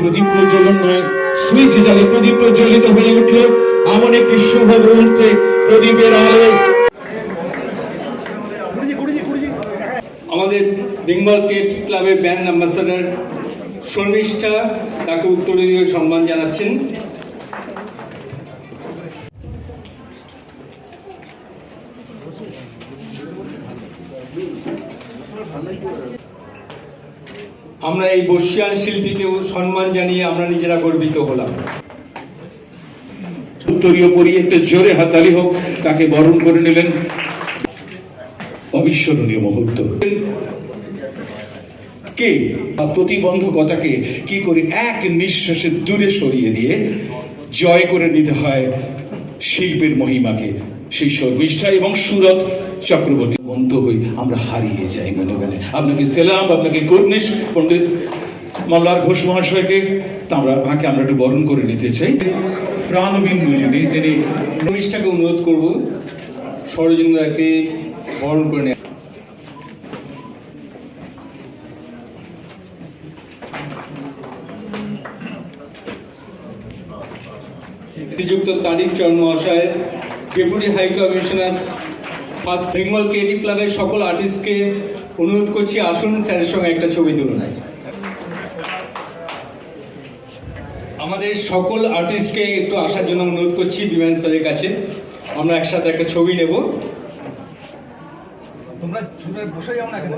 প্রদীপ প্রজ্বলন নয় সুইচ জালে প্রদীপ প্রজ্বলিত হয়ে উঠল। এমন একটি শুভ মুহূর্তে প্রদীপের আলো। আমাদের বেঙ্গল ক্রিকেট ক্লাবের ব্যান্ড অ্যাম্বাসাডার শর্মিষ্ঠা তাকে উত্তরীয় সম্মান জানাচ্ছেন। আমরা এই বর্ষিয়ান শিল্পীকেও সম্মান জানিয়ে আমরা নিজেরা গর্বিত হলাম। উত্তরীয় পরিয়ে একটা জোরে হাতালি হোক, তাকে বরণ করে নিলেন অবিস্মরণীয় মুহূর্ত। কে প্রতিবন্ধকতাকে কি করে এক নিঃশ্বাসে দূরে সরিয়ে দিয়ে জয় করে নিতে হয় শিল্পের মহিমাকে? সেই শর্মিষ্ঠা এবং সুরত চক্রবর্তী। বন্ধ হই, আমরা হারিয়ে যাই মনে মনে আপনাকে সেলাম, আপনাকে কর্নিশ, পণ্ডিত মল্লার ঘোষ মহাশয়কে আমরা তাকে আমরা একটু বরণ করে নিতে চাই। প্রাণবিন্দু যিনি, তিনি শর্মিষ্ঠাকে অনুরোধ করব ষড়যন্ত্রকে বরণ করে নেওয়া শ্রীযুক্ত তারিক চর মহাশয় deputy high commissioner first Bengal creative ক্লাবের সকল আর্টিস্টকে অনুরোধ করছি আসুন স্যারের সঙ্গে একটা ছবি তুলুন। আমাদের সকল আর্টিস্টকে একটু আসার জন্য অনুরোধ করছি বিমান স্যারের কাছে। আমরা একসাথে একটা ছবি নেব। তোমরা ছুটে বসে যাও না কেন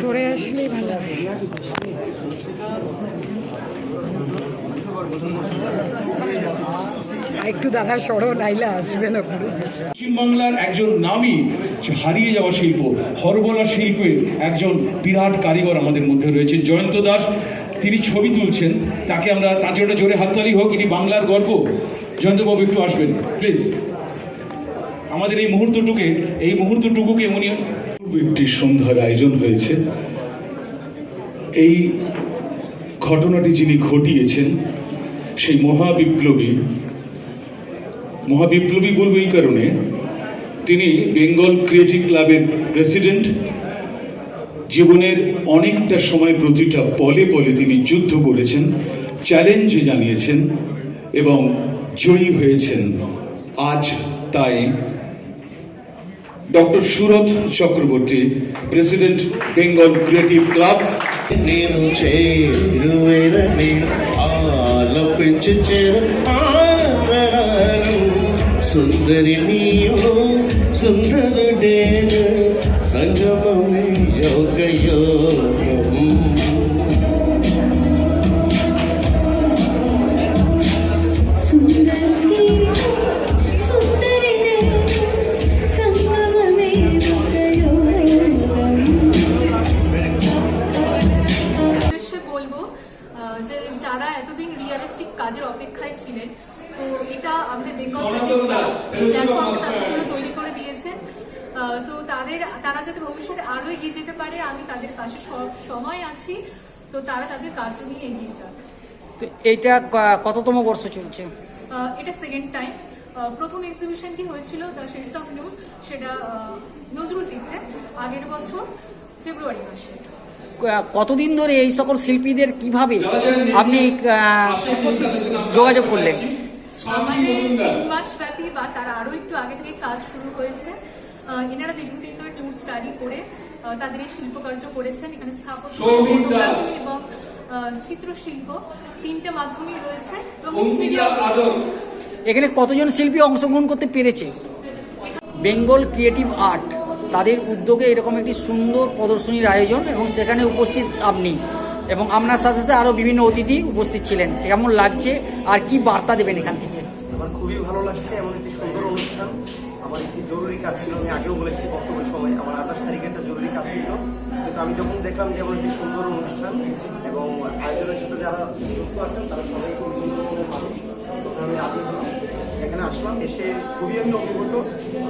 সরে আসলেই ভালো হবে। একটু দাদা সরো, নাইলে আসবে না। পশ্চিমবাংলার একজন নামী হারিয়ে যাওয়া শিল্প, হরবলা শিল্পের একজন বিরাট কারিগর আমাদের মধ্যে রয়েছেন, জয়ন্ত দাস। তিনি ছবি তুলছেন, তাকে আমরা তার জন্য জোরে হাততালি হোক, ইনি বাংলার গর্ব। জয়ন্তবাবু, একটু আসবেন, প্লিজ। আমাদের এই মুহূর্তটুকে, এই মুহূর্তটুকুকে উনি একটি সন্ধ্যার আয়োজন হয়েছে। এই ঘটনাটি যিনি ঘটিয়েছেন, সেই মহাবিপ্লবী মহাবিপ্লবী বলবো এই কারণে তিনি বেঙ্গল ক্রিয়েটিভ ক্লাবের প্রেসিডেন্ট জীবনের অনেকটা সময় প্রতিটা পলে পলে তিনি যুদ্ধ করেছেন চ্যালেঞ্জ জানিয়েছেন এবং জয়ী হয়েছেন আজ তাই doctor Surat Chakraborty president Bengal Creative Club నేను చేరువేరని ఆలపించి చేరు ఆనందరాలు সুন্দরী നീയോ സുന്ദരുടേന സംഗമമേ യോഗയോഗം যে যারা এতদিন রিয়ালিস্টিক কাজের অপেক্ষায় ছিলেন তো এটা আমাদের বেঙ্গল প্ল্যাটফর্ম জন্য তৈরি করে দিয়েছেন। তো তাদের তারা যাতে ভবিষ্যতে আরও এগিয়ে যেতে পারে আমি তাদের পাশে সব সময় আছি। তো তারা তাদের কাজ নিয়ে এগিয়ে যাক। তো এইটা কততম বর্ষ চলছে? এটা সেকেন্ড টাইম প্রথম এক্সিবিশনটি হয়েছিল দ্য শেডস অফ নিউ সেটা নজরুল তীর্থে আগের বছর ফেব্রুয়ারি মাসে। কতদিন ধরে এই সকল শিল্পীদের কীভাবে আপনি যোগাযোগ করলেন? আমাদের তিন মাস ব্যাপী বা তার আরও একটু আগে থেকে কাজ শুরু হয়েছে এনারা দীর্ঘদিন ধরে ট্যুর স্টাডি করে তাদের এই শিল্পকার্য করেছেন। এখানে স্থাপত্য এবং চিত্রশিল্প তিনটে মাধ্যমই রয়েছে। এখানে কতজন শিল্পী অংশগ্রহণ করতে পেরেছে? Bengal creative art. তাদের উদ্যোগে এরকম একটি সুন্দর প্রদর্শনীর আয়োজন এবং সেখানে উপস্থিত আপনি। এবং আপনার সাথে সাথে আরও বিভিন্ন অতিথি উপস্থিত ছিলেন। কেমন লাগছে আর কি বার্তা দেবেন এখান থেকে? আমার খুবই ভালো লাগছে, এমন একটি সুন্দর অনুষ্ঠান। আমার একটি জরুরি কাজ ছিল, আমি আগেও বলেছি বক্তব্যের সময়, আমার আঠাশ তারিখে একটা জরুরি কাজ ছিল। কিন্তু আমি যখন দেখলাম যে এমন একটি সুন্দর অনুষ্ঠান এবং আয়োজনের সাথে যারা যুক্ত আছেন, তারা সবাই খুব সুন্দর মানুষ আমি রাজি হলাম। এখানে আসলাম, এসে খুবই আমি অভিভূত।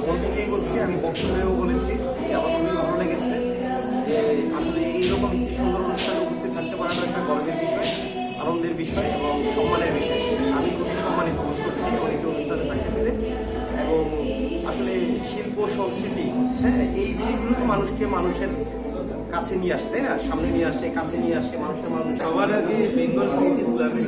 মন থেকেই বলছি, আমি বক্তব্যেও বলেছি আমার খুবই ভালো লেগেছে যে আসলে এইরকম একটি সুন্দর অনুষ্ঠানে বিষয় এবং সম্মানের বিষয়। আমি খুবই সম্মানিত বোধ করছি এমন একটি অনুষ্ঠানে থাকতে পেরে। এবং আসলে শিল্প, সংস্কৃতি হ্যাঁ এই জিনিসগুলো তো মানুষকে মানুষের কাছে নিয়ে আসে, তাই না? সামনে নিয়ে আসে, কাছে নিয়ে আসে, মানুষের মানুষ সবার আগে বেঙ্গল আন্তরিকভাবে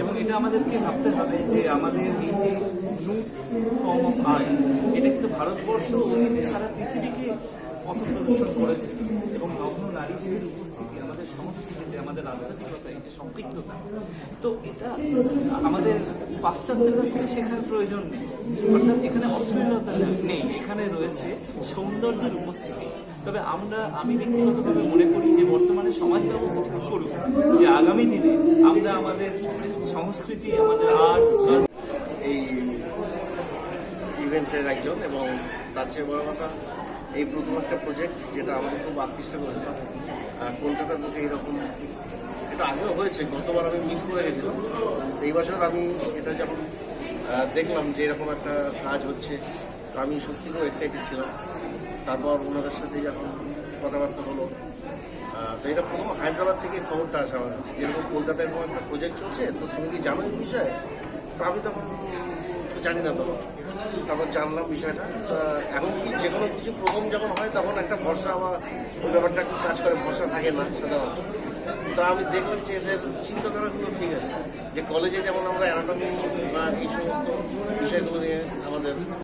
এবং এটা আমাদেরকে ভাবতে হবে যে আমাদের এই যে নিউ ফর্ম অফ আর্ট এটা কিন্তু ভারতবর্ষ অতীতে সারা পৃথিবীকে পথ প্রদর্শন করেছে এবং নগ্ন নারীদের উপস্থিতি, আমাদের সংস্কৃতিতে, আমাদের আধ্যাত্মিকতা এই যে সম্পৃক্ততা, তো এটা আমাদের পাশ্চাত্যের কাছ থেকে শেখার প্রয়োজন নেই। অর্থাৎ এখানে অশ্লীলতা নেই, এখানে রয়েছে সৌন্দর্যের উপস্থিতি। তবে আমরা, আমি ব্যক্তিগতভাবে মনে করি যে বর্তমানে সমাজ ব্যবস্থা ঠিক করুক যে আগামী দিনে আমরা আমাদের সংস্কৃতি, আমাদের আর্টস এই ইভেন্টের একজন এবং তার চেয়ে বড় কথা এই প্রথম একটা প্রজেক্ট যেটা আমাকে খুব আকৃষ্ট করেছে। কলকাতার বুকে এরকম এটা আগেও হয়েছে, গতবার আমি মিস করে গেছিলাম। এই বছর আমি এটা যখন দেখলাম যে এরকম একটা কাজ হচ্ছে, তো আমি সত্যি খুব এক্সাইটেড ছিলাম। তারপর ওনাদের সাথে যখন কথাবার্তা হলো তো এটা প্রথম হায়দ্রাবাদ থেকে খবরটা আসা আমার কাছে যেরকম কলকাতায় এরকম একটা প্রজেক্ট চলছে, তো তুমি কি জানো এই বিষয়ে? তো আমি তখন জানি না তখন তারপর জানলাম বিষয়টা। তা এখন কি যে কোনো কিছু প্রথম যখন হয়, তখন একটা ভরসা বা ওই ব্যাপারটা কাজ করে, ভরসা থাকে না, সাধারণত। তা আমি দেখলাম যে এদের চিন্তাধারাগুলো ঠিক আছে। যে কলেজে যেমন আমরা অ্যানাটমি বা এই সমস্ত বিষয়গুলো নিয়ে আমাদের